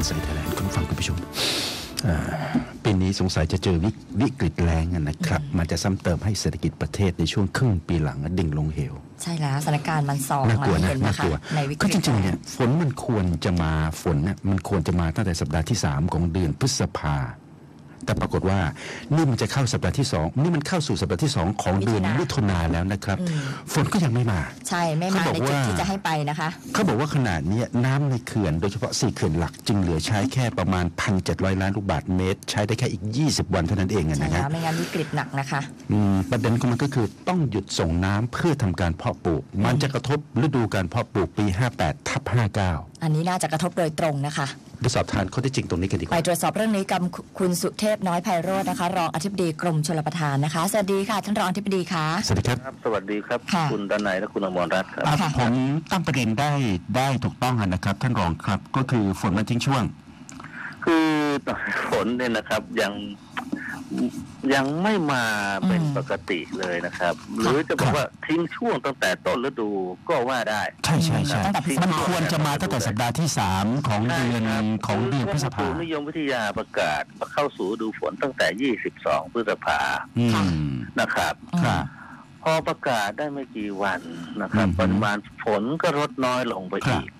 นไซต์ไทยแลนด์คุณฟังคุณผู้ชมปีนี้สงสัยจะเจอวิกฤตแรงนะครับ มันจะซ้ำเติมให้เศรษฐกิจประเทศในช่วงครึ่งปีหลังดิ่งลงเหว ใช่แล้วสถานการณ์มันซองน่ากลัวนะน่ากลัวก็จริงๆเนี่ยฝนมันควรจะมาฝนเนี่ยมันควรจะมาตั้งแต่สัปดาห์ที่ 3 ของเดือนพฤษภา แต่ปรากฏว่านี่มันจะเข้าสัปดาห์ที่สองนี่มันเข้าสู่สัปดาห์ที่สองของเดือนมิถุนาแล้วนะครับ ฝนก็ยังไม่มา ใช่ไม่เขามาบอกในจุดว่าที่จะให้ไปนะคะ เขาบอกว่าขนาดนี้น้ำในเขื่อนโดยเฉพาะสี่เขื่อนหลักจึงเหลือใช้แค่ประมาณ 1,700 ล้านลูกบาศก์เมตร ใช้ได้แค่อีก 20 วันเท่านั้นเองอะใช่นะแล้ฮะวไม่งั้นวิกฤตหนักนะคะอืมประเด็นของมันก็คือต้องหยุดส่งน้ำเพื่อทำการเพาะปลูก มันจะกระทบฤดูการเพาะปลูกปี 58ทับ59 อันนี้น่าจะกระทบโดยตรงนะคะ ไปสอบทานข้อเท็จจริงตรงนี้กันดีกไปว่าตรวจสอบเรื่องนี้กับคุณสุเทพน้อยไพโรจน์นะคะ รองอธิบดีกรมชลประทานนะคะ สวัสดีค่ะ ท่านรองอธิบดีคะสวัสดีครับครับ สวัสดีครับค่ะคุณดนัยและคุณอมรรัตน์ครับอะค่ะผมตั้งประเด็นได้ได้ถูกต้องอะนะครับ ท่านรองครับ ก็คือฝนมันทิ้งช่วง คือตอนฝนเนี่ยนะครับยัง ยังไม่มาเป็นอืมปกติเลยนะครับ หรือจะบอกว่าทิ้งช่วงตั้งแต่ต้นฤดูก็ว่าได้ ใช่ใช่ใช่ตั้งแต่พฤษภามันควรจะมาตั้งแต่สัปดาห์ที่3ของเดือนใช่ครับของเดือนพฤษภากรมอุตุนิยมวิทยาประกาศมาเข้าสู่ฤดูฝนตั้งแต่22พฤษภาอืค่ะมนะครับครับพอประกาศได้ไม่กี่วันนะครับอืมปริมาณฝนก็ลดน้อยลงไปครับอีกอืมนะ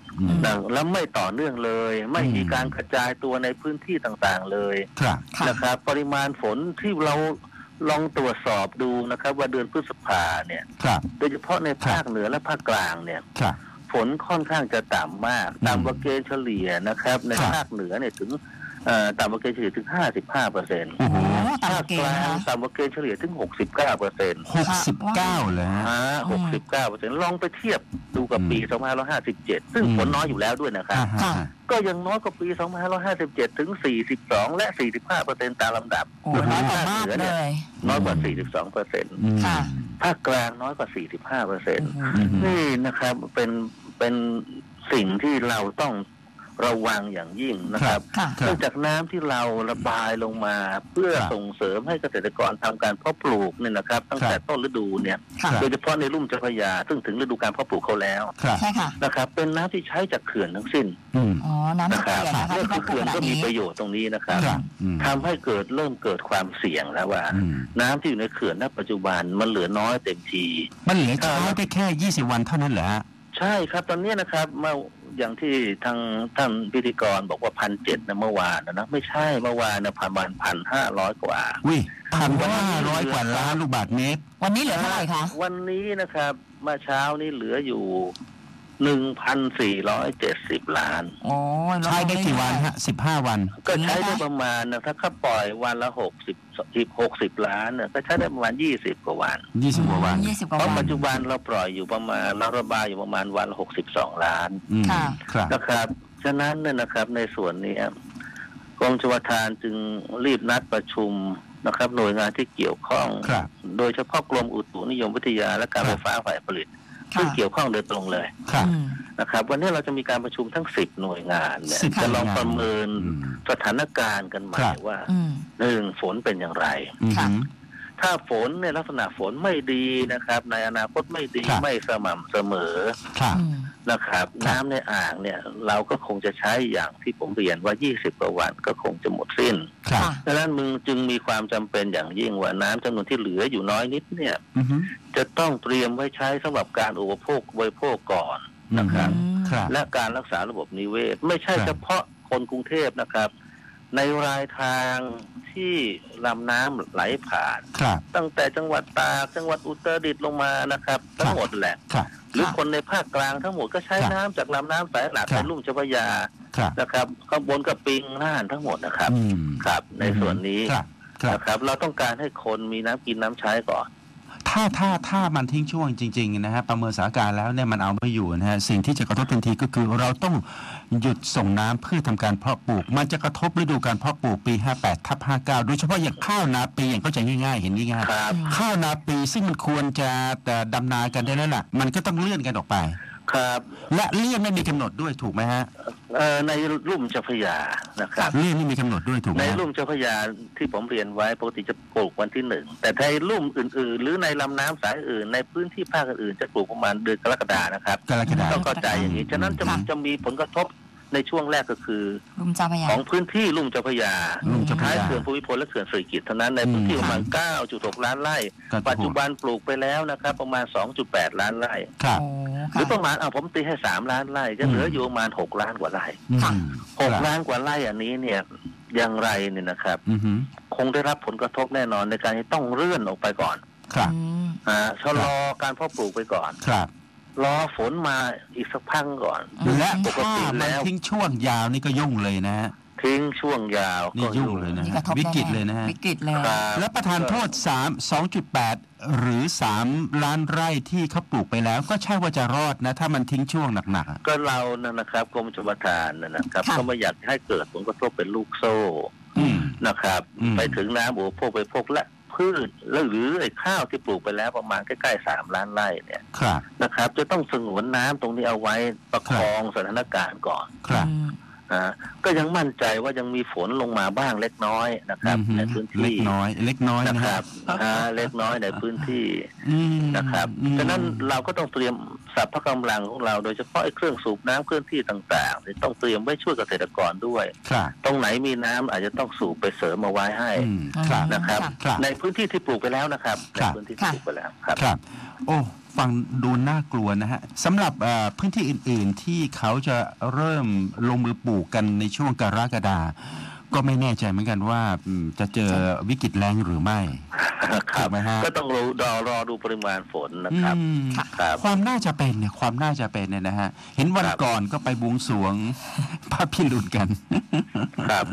แล้วไม่ต่อเนื่องเลย ไม่มีอืมการกระจายตัวในพื้นที่ต่างๆเลยครับค่ะนะครับ ปริมาณฝนที่เราลองตรวจสอบดูนะครับ ว่าเดือนพฤษภาเนี่ยครับโดยเฉพาะในภาคเหนือและภาคกลางเนี่ยครับฝนค่อนข้างจะต่ำมากอืมต่ำกว่าเกณฑ์เฉลี่ยนะครับ ในครับภาคเหนือเนี่ยถึง เอ่อต่ำกว่าเกณฑ์เฉลี่ยถึง 55เปอร์เซ็นต์โอ้โหตามภาคเกกณฑ์ลานะงคะต่ำกว่าเกณฑ์เฉลี่ยถึง 69เปอร์เซ็นต์หกสิบเก้าเลยฮะอ่าอืม69เปอร์เซ็นต์ลองไปเทียบดูกับอืมปี 2557 ซึ่งอืมฝนน้อยอยู่แล้วด้วยนะครับ อ่าฮะค่ะก็ยังน้อยกว่าปี 2557 ถึง 42 และ 45เปอร์เซ็นต์ตามลำดับโอ้น้อยกว่ามากเลย น้อยกว่า 42เปอร์เซ็นต์อืม ค่ะ ภาคกลางน้อยกว่า 45เปอร์เซ็นต์อืมนี่นะครับเป็นเป็นสิ่งที่เราต้อง ระวังอย่างยิ่งนะครับค่ะครับเนื่องจากน้ำที่เราระบายลงมา เพื่อครับส่งเสริมให้เกษตรกรทำการเพาะปลูกเนี่ยนะครับ ตั้งแต่ครับต้นฤดูเนี่ยค่ะโดยเฉพาะในลุ่มเจ้าพระยา ซึ่งถึงฤดูการเพาะปลูกเขาแล้วครับใช่ค่ะนะครับ เป็นน้ำที่ใช้จากเขื่อนทั้งสิ้นอืมอ๋อน้ำนะจากครัเขื่อนนะคะเรื่ที่คือเขาปลูกเขื่อนขนาก็ดมีนี้ประโยชน์ตรงนี้นะครับครับอืมทำให้เกิดเริ่มเกิดความเสี่ยงแล้วว่าอืมน้ำที่อยู่ในเขื่อนณปัจจุบันมันเหลือน้อยเต็มที มันเหลือใช้ได้แค่ 20 วันเท่านั้นเหรอฮะใช่ครับตอนนี้นะครับเมื่อ อย่างที่ทางท่านพิธีกรบอกว่าพันเจ็ดนะเมื่อวานนะนะไม่ใช่เมื่อวานนะประมาณพันห้าร้อยกว่าวิพันห้าร้อยกว่าล้านลูกบาทเมตรวันนี้เหลือเท่าไหร่คะวันนี้นะครับเมื่อเช้านี้เหลืออยู่ หนึ่งพันสี่ร้อยเจ็ดสิบล้าน โอ้ยลใช้ได้กี่วันลงฮะสิบห้าวัน ก็ใช้ได้ประมาณนะถ้าเขาปล่อยวันละหกสิบหกสิบล้านเนี่ยก็ใช้ได้ประมาณยี่สิบกว่าวัน ยี่สิบกว่าวัน ยี่สิบกว่าเพราะวัปันจจุบันเราปล่อยอยู่ประมาณเราระบายอยู่ประมาณวันละหกสิบสองล้านอืมค่ะครับ นะครับ ฉะนั้นเนี่ยนะครับในส่วนนี้กรมชลประทานจึงรีบนัดประชุมนะครับ หน่วยงานที่เกี่ยวข้อง ครับ โดยเฉพาะกรมอุตุนิยมวิทยาและการคไฟรับฟ้าฝ่ายผลิตค่ะ ซึ่งเกี่ยวข้องโดยตรงเลยครับอืมนะครับวันนี้เราจะมีการประชุมทั้งสิบหน่วยงานเนี่ย10จะลองหน่วยงานประเมินอืมสถานการณ์กันใหม่ครับว่าอืมหนึ่งฝนเป็นอย่างไรอืมค่ะถ้าฝนเนี่ยลักษณะฝนไม่ดีนะครับ ในอนาคตไม่ดีครับไม่สม่ำเสมอครับอืม นะครับครับน้ำในอ่างเนี่ย เราก็คงจะใช้อย่างที่ผมเรียนว่า 20กว่าวันก็คงจะหมดสิ้นครับค่ะดังนั้นมึงจึงมีความจำเป็นอย่างยิ่งว่าน้ำจำนวนที่เหลืออยู่น้อยนิดเนี่ยอือฮึจะต้องเตรียมไว้ใช้สำหรับการอุปโภคบริโภคก่อนนะครับอืมครับ และการรักษาระบบนิเวศ ไม่ใช่ครับเฉพาะคนกรุงเทพนะครับ ในรายทางที่ลำน้ำไหลผ่าน ครับ ตั้งแต่จังหวัดตากจังหวัดอุตรดิตถ์ลงมานะครับ ทั้งหมดแหละ ครับ หรือค่ะคนในภาคกลางทั้งหมดก็ใช้ครับน้ำจากลำน้ำสายหลักครัในบ ลุ่มเจ้าพระยาครับ นะครับข้างบนกับปิงน่านทั้งหมดนะครับ อืมครับ ในส่วนนี้ครับ ครับ นะครับ เราต้องการให้คนมีน้ำกินน้ำใช้ก่อน ถ้าถ้าถ้ามันทิ้งช่วงจริงๆนะฮะประเมินสถานการณ์แล้วเนี่ยมันเอาไม่อยู่นะฮะสิ่งที่จะกระทบทันทีก็คือ เราต้องหยุดส่งน้ำเพื่อทำการเพาะปลูก มันจะกระทบฤดูการเพาะปลูกปี 58ทับ59 โดยเฉพาะอย่างข้าวนาปีอย่างเข้าใจง่ายๆ เห็นง่ายครับๆข้าวนาปีซึ่งมันควรจะแต่ดำนากันได้แล้วล่ะมันก็ต้องเลื่อนกันออกไป ครับและเลื่อนไม่มีกำหนดด้วยถูกไหมฮะเอ่อในลุ่มเจ้าพระยานะครับเลื่อนไม่มีกำหนดด้วยถูกไหมในฮะลุ่มเจ้าพระยาที่ผมเรียนไว้ปกติจะปลูกวันที่หนึ่งแต่ในลุ่มอื่น ๆ หรือในลำน้ำสายอื่น ในพื้นที่ภาคอื่นๆจะปลูกประมาณเดือนกรกฎานะครับกรกฎาคต้อมงเข้าใจอย่างนี้ฉะนั้นจะค่ะจะมีผลกระทบ ในช่วงแรกก็คือรุ่มเจ้าพระยา ของพื้นที่ลุ่มเจ้าพระยาลุ่มเจ้าพระท้ายยาเขื่อนภูมิพลและเขื่อนสิริกิติ์เท่านั้นในพื้นที่อืมประมาณ 9.6 ล้านไร่ ก็ปัจจุบันปลูกไปแล้วนะครับประมาณ 2.8 ล้านไร่ ครับ โอ้หรือปค่ะระมาณเอาผมตีให้ 3 ล้านไร่จะเหลืออยู่ประมาณ 6 ล้านกว่าไร่ค่ะอืม6ล้านกว่าไร่อันนี้เนี่ยอย่างไรเนี่ยนะครับ อือหือคงได้รับผลกระทบแน่นอนในการที่ต้องเลื่อนออกไปก่อนครับ อืมอ่าชะลอการเพาะปลูกไปก่อน ครับ รอฝนมาอีกสักพักก่อนอืมและปกถ้าติมันแล้วทิ้งช่วงยาวนี่ก็ยุ่งเลยนะฮะทิ้งช่วงยาวนี่ก็ยุ่งเลยนะนี่ฮะกระทบวิกฤตแน่ๆเลยนะฮะวิกฤตเลยครับและประธานโทษ3 2.8 หรือ 3 ล้านไร่ที่เขาปลูกไปแล้ว ก็ใช่ว่าจะรอดนะ ถ้ามันทิ้งช่วงหนักๆอะก็เรานะนะครับกรมชลประทานนะนะครับค่ะก็ไม่อยากให้เกิดผลกระทบเป็นลูกโซ่อืมนะครับอืมไปถึงน้ำอุปโภคไปพกและ พืชแล้วหรือไอ้ข้าวที่ปลูกไปแล้วประมาณใกล้ๆสามล้านไร่เนี่ยครับนะครับ จะต้องสงวนน้ำตรงนี้เอาไว้ประคองสถานการณ์ก่อนครับอืม นะก็ยังมั่นใจว่ายังมีฝนลงมาบ้างเล็กน้อยนะครับอือหือในพื้นเล็ที่กน้อย เล็กน้อยนะนะคครัรับบอ่าเล็กน้อยในพื้นที่อืมนะครับอืมฉะนั้นเราก็ต้องเตรียมสัพพะกำลังของเราโดยเฉพาะไอ้เครื่องสูบน้ำเคลื่อนที่ต่างๆเนี่ยต้องเตรียมไว้ช่วยเกษตรกรด้วยครับตรงไหนมีน้ำอาจจะต้องสูบไปเสริมมาไว้ให้อืมครับนะครับครับ ในพื้นที่ที่ปลูกไปแล้วนะครับคในรับพื้นที่ที่ปลูกไปแล้วครับครับโอ้ ฟังดูน่ากลัวนะฮะสำหรับเอ่อพื้นที่อื่น ๆ ที่เขาจะเริ่มลงมือปลูกกันในช่วงกรกฎาก็ไม่แน่ใจเหมือนกันว่าอืมจะเจอวิกฤตแรงหรือไม่ครัถูบกไหมฮะก็ต้องรอรอรอดูปริมาณฝนนะครับอืมครับ ความน่าจะเป็นเนี่ยความน่าจะเป็นเนี่ยนะฮะ เห็นวันครับก่อนก็ไปบวงสรวงพระพิรุณกัน ครับ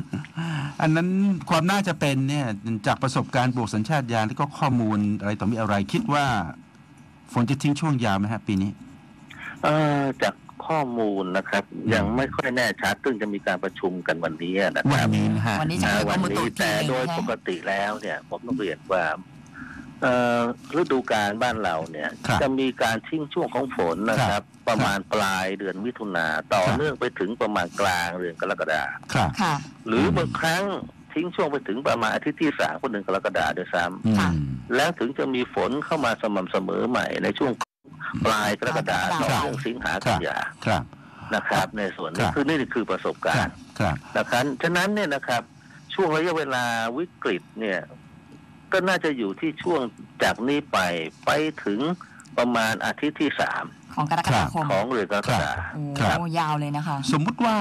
อันนั้นความน่าจะเป็นเนี่ยจากประสบการณ์บวกสัญชาตญาณแล้วก็ข้อมูลอะไรต่อมีอะไรคิดว่า ฝนจะทิ้งช่วงยาวไหมฮะปีนี้ เอ่อจากข้อมูลนะครับ ยังไม่ค่อยแน่ชัดซึ่งจะมีการประชุมกันวันนี้นะควันรับนี้นะฮะวันนี้จะอ่ามีกรวันมอุตุนี้อีกทีแต่หนึ่งโดยนะปกติแล้วเนี่ย ผมต้องเรียนว่าเอ่อฤดูกาลบ้านเราเนี่ยครับจะมีการทิ้งช่วงของฝนนะคครัรับบประมาณปลายเดือนมิถุนาต่อครับเนื่องไปถึงประมาณกลางเดือนกรกฎาครับค่ะหรืออมบางครั้ง ทิ้งช่วงไปถึงประมาณอาทิตย์ที่สามคนหนึ่งกรกฎาด้วยซ้อืค่ะมำแล้วถึงจะมีฝนเข้ามาสม่ำเสมอใหม่ในช่วงปลายกรกฎาครับต่อเนื่องสิงหาคกัรันบยาครับนะครับ ในส่วนคนี้รับคือนี่คือประสบคการรับณ์ครับนะครับฉะนั้นเนี่ยนะครับ ช่วงระยะเวลาวิกฤตเนี่ย ก็น่าจะอยู่ที่ช่วงจากนี้ไปไปถึง ประมาณอาทิตย์ที่สามของกรกฎาคมของเดือนกรกฎาโอ้ครับยาวเลยนะคะ สมมุติว่า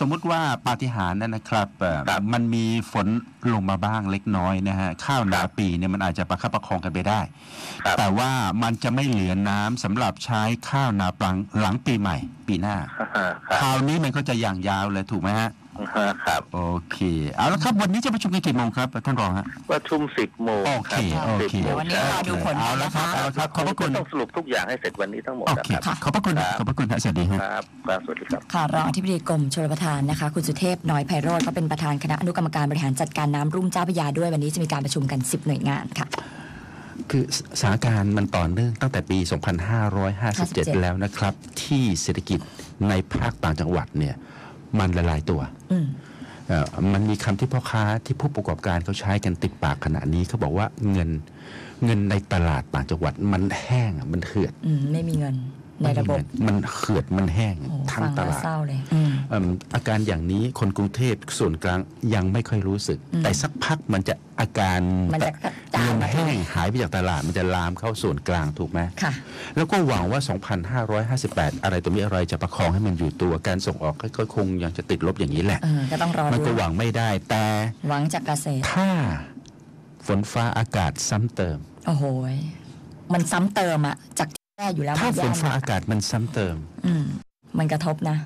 สมมุติว่าปาฏิหาริย์นั่นนะครับเอ่อครับ มันมีฝนลงมาบ้างเล็กน้อยนะฮะข้าวนาครับปีเนี่ยมันอาจจะประคับประคองกันไปได้ครับแต่ว่ามันจะไม่เหลือน้ำสำหรับใช้ข้าวนาปลังหลังปีใหม่ ปีหน้าครับคราวนี้มันก็จะอย่างยาวเลยถูกไหมฮะ ครับ โอเค เอาละครับวันนี้จะประชุมกันกี่โมงครับท่านรองฮะ ประชุมสิบโมงโอคเครับโอสิบเคโมงวันนี้รอดูผลเอาละครับนะคะเอาละครับขอบพระคุณต้องสรุปทุกอย่างให้เสร็จวันนี้ทั้งหมดโอนะเคครับ ขอบพระคุณครับขอบพระคุณฮะสวัสดีฮะครับครับสวัสดีครับ ค่ะรองอธิบดีกรมชลประทานนะคะ คุณสุเทพน้อยไพโรธก็เป็นประธานคณะอนุกรรมการบริหารจัดการน้ำรุ่มเจ้าพระยาด้วยวันนี้จะมีการประชุมกัน 10 หน่วยงานค่ะคือสสถานการณ์มันต่อเนื่องตั้งแต่ปี 2557 57 แล้วนะครับ ที่เศรษฐกิจในภาคต่างจังหวัดเนี่ย มันละลายตัวอืมเอ่อมันมีคำที่พ่อค้าที่ผู้ประกอบการเขาใช้กันติดปากขณะนี้เขาบอกว่าเงินเงินในตลาดต่างจังหวัด มันแห้งอะมันเหือดอืมไม่มีเงินในระบบมันเหือดมันแห้งโอ้ทั้งฟังตแล้วลาดเศร้าเลยอืมเอิ่มอาการอย่างนี้คนกรุงเทพส่วนกลางยังไม่ค่อยรู้สึกอืมแต่สักพักมันจะอาการมันจะกระ จายเงินมาแห้งหายไปจากตลาดมันจะลามเข้าส่วนกลางถูกไหมค่ะ แล้วก็หวังว่า 2,558 อะไรตัวนี้อะไรจะประคองให้มันอยู่ตัวการส่งออกก็ก็คงยังจะติดลบอย่างนี้แหละเออก็ต้องรอมันดูก็หวังไม่ได้แต่หวังจากเกษตรถ้าฝนฟ้าอากาศซ้ำเติม โอ้โหยมันซ้ำเติมอะจากที่แย่อยู่แล้วถ้ามันฝแย่นฟ้ามาอากาศมันซ้ำเติม อืมมันกระทบนะ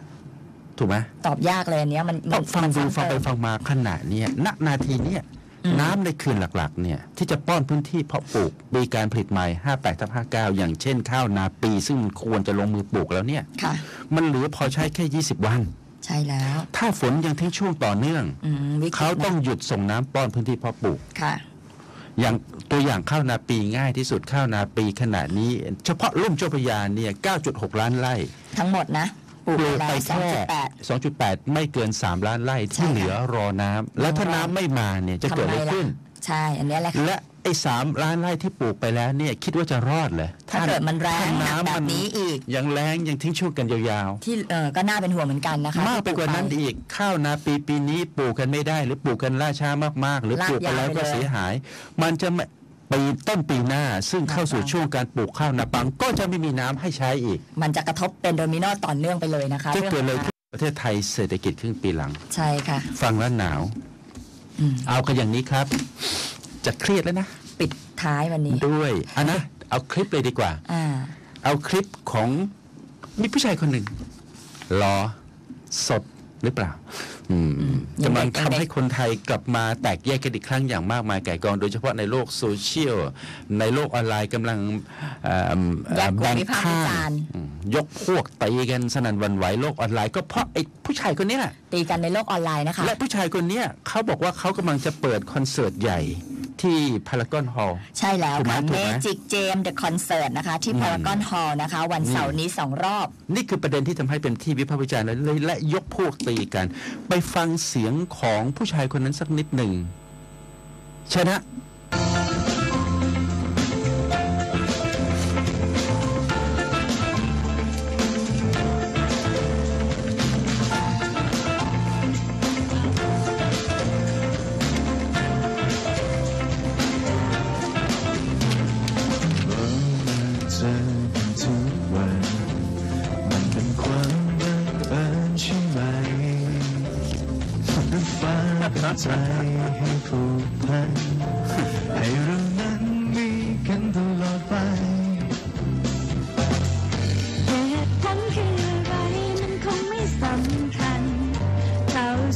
ถูกไหมตอบยากเลยอันเนี้ยมันต้องฟังมันดูซ้ำฟังไปเติมฟังมาขนาดเนี้ยณนาทีเนี้ยอืม น้ำในเขื่อนหลักๆเนี่ยที่จะป้อนพื้นที่เพาะปลูกมีการผลิตใหม่ 58ทับ59 อย่างเช่นข้าวนาปี ซึ่งมันควรจะลงมือปลูกแล้วเนี่ยค่ะมันเหลือพอใช้แค่ 20 วันใช่แล้ว ถ้าฝนยังทิ้งช่วงต่อเนื่องอืมวิกฤตเขาต้องนะหยุดส่งน้ำป้อนพื้นที่เพาะปลูกค่ะ อย่างตัวอย่างข้าวนาปีง่ายที่สุดข้าวนาปีขณะนี้ เฉพาะลุ่มเจ้าพระยาเนี่ย 9.6 ล้านไร่ ทั้งหมดนะปลูกปลูกไปไปแล้วสองแค่จุดแปด2.8 ไม่เกิน 3 ล้านไร่ใช่ที่ค่ะเหลือรอน้ำแล้วถ้าน้ำไม่มาเนี่ยจะเกิดอะไรทำไงล่ะขึ้น ใช่ อันเนี้ยแหละค่ะ และไอ้สามล้านไร่ที่ปลูกไปแล้วเนี่ยคิดว่าจะรอดเหรอถ้าเกิดมันแรงถ้าหนักน้ำแบมับนี้อีก ยังแรงยังทิ้งช่วงกันยาวที่เออก็น่าเป็นห่วงเหมือนกันนะคะๆ มากไปกว่านั้นที่ปลูอีกข้าวนาปีปีนี้ปลูกกันไม่ได้ หรือปลูกกันล่าช้ามากๆ หรือลากปลูกไปแล้วยาวไปก็เลยเสียหาย มันจะไม่ปีต้นปีหน้าซึ่งเข้าสู่นาปังช่วงการปลูกข้าวนาปังก็จะไม่มีน้ำให้ใช้อีก มันจะกระทบเป็นโดมิโนต่อเนื่องไปเลยนะคะจะเกิดเลยรื่องที่ ประเทศไทยเศรษฐกิจครึ่งปีหลัง ใช่ค่ะ ฟังแล้วหนาวอืมเอากันอย่างนี้ครับ จะเครียดแล้วนะ ปิดท้ายวันนี้ ด้วยอันนะ เอาคลิปเลยดีกว่าอ่าเอาคลิปของมีผู้ชายคนหนึ่งรอสดหรือเปล่าอืมยัง กำลังเด็กทำให้คนไทยกลับมาแตกแยกกันอีกครั้งอย่างมากมายแก่กอง โดยเฉพาะในโลกโซเชียล ในโลกออนไลน์กำลังเอ่อแยกกลุ่มแบ่งวิพากษ์ข้าวิจางรณ์อืมยกพวกตีกันสนั่นหวันไหวโลกออนไลน์ก็เพราะไอ้ผู้ชายคนเนี้ยตีกันในโลกออนไลน์นะคะและผู้ชายคนเนี้ยเขาบอกว่าเขากำลังจะเปิดคอนเสิร์ตใหญ่ ที่พารากอนฮอลล์ใช่แล้วถูกไหมค่ะถูกไหม Magic Jam The Concert นะคะ ที่อืมพารากอนฮอลล์นะคะ วันเสาร์นี้สองรอบ นี่คือประเด็นที่ทำให้เป็นที่วิพากษ์วิจารณ์และและยกพวกตีกัน ไปฟังเสียงของผู้ชายคนนั้นสักนิดหนึ่งชนะ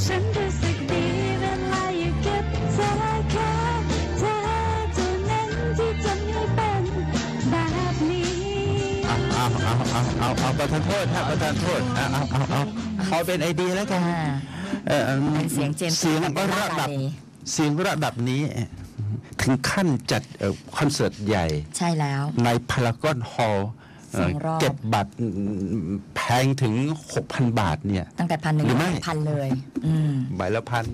ฉันรู้สึกดีเวลาอยู่กับเธอแค่เธอเท่านั้นที่ทำให้เป็นแบบนี้เอาเอาเอาเอาเอาอาประทานโทษฮะประทานโทษเอาเอาเอาเอาเอาเป็นไอเดียแล้วกันเออเป็นเสียงเจมส์เสียงระดับเสียงระดับนี้ถึงขั้นจัดคอนเสิร์ตใหญ่ ใช่แล้ว ในพารากอนฮอลล์ เก็บบัตรแพงถึง 6,000 บาทเนี่ย ตั้งแต่พันหนึ่งหรือไม่พันเลยอืมใบละพัน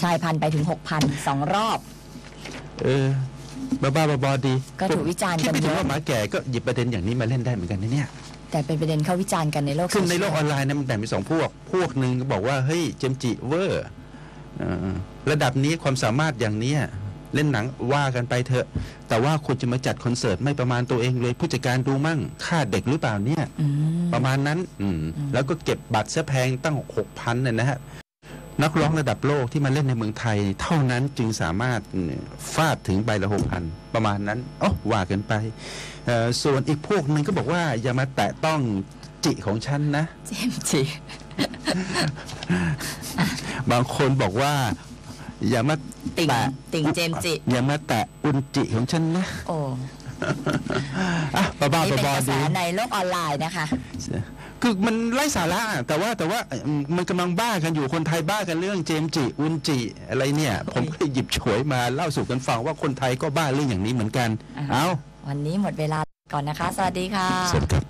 ใช่พันไปถึงหกพันสองรอบ เออบ้าบ้าๆบอๆดี ก็ถูกวิจารณ์คิดกันไปถึงเยอะว่าหมาแก่ก็หยิบประเด็นอย่างนี้มาเล่นได้เหมือนกันนะเนี่ย แต่เป็นประเด็นเข้าวิจารณ์กันในโลกซึ่งในโซเชียโลกออนไลน์นะมันแบ่งเป็นสองพวก พวกหนึ่งก็บอกว่าเฮ้ยเจมส์จิเวอร์เออระดับนี้ความสามารถอย่างเนี้ย เล่นหนังว่ากันไปเถอะ แต่ว่าคุณจะมาจัดคอนเสิร์ตไม่ประมาณตัวเองเลย ผู้จัดการดูมั่งค่าเด็กหรือเปล่าเนี่ยอืมประมาณนั้นอืมแล้วก็เก็บบัตรเสียแพงตั้งหกพันเนี่ยนะฮะนักร้องระดับโลกที่มาเล่นในเมืองไทย เท่านั้นจึงสามารถฟาดถึงใบละหกพันประมาณนั้นอ๋อว่ากันไปเอ่อส่วนอีกพวกหนึ่งก็บอกว่าอย่ามาแตะต้องจิของฉันนะ เจมส์จิบางคนบอกว่า อย่ามาติ่งแตะติ่งเจมส์จิ อย่ามาแตะอุนจิของฉันนะโอ้อะบ้าบ้านี่เป็นบอกระแสดีในโลกออนไลน์นะคะ คือมันไร้สาระอะแต่ว่าแต่ว่าเอิ่มมันกำลังบ้ากันอยู่คนไทยบ้ากันเรื่องเจมส์จิอุนจิอะไรเนี่ย ผมก็เลยหยิบฉวยมาเล่าสู่กันฟังว่าคนไทยก็บ้าเรื่องอย่างนี้เหมือนกัน อ่า เอาวันนี้หมดเวลาก่อนนะคะ สวัสดีค่ะ สวัสดีครับ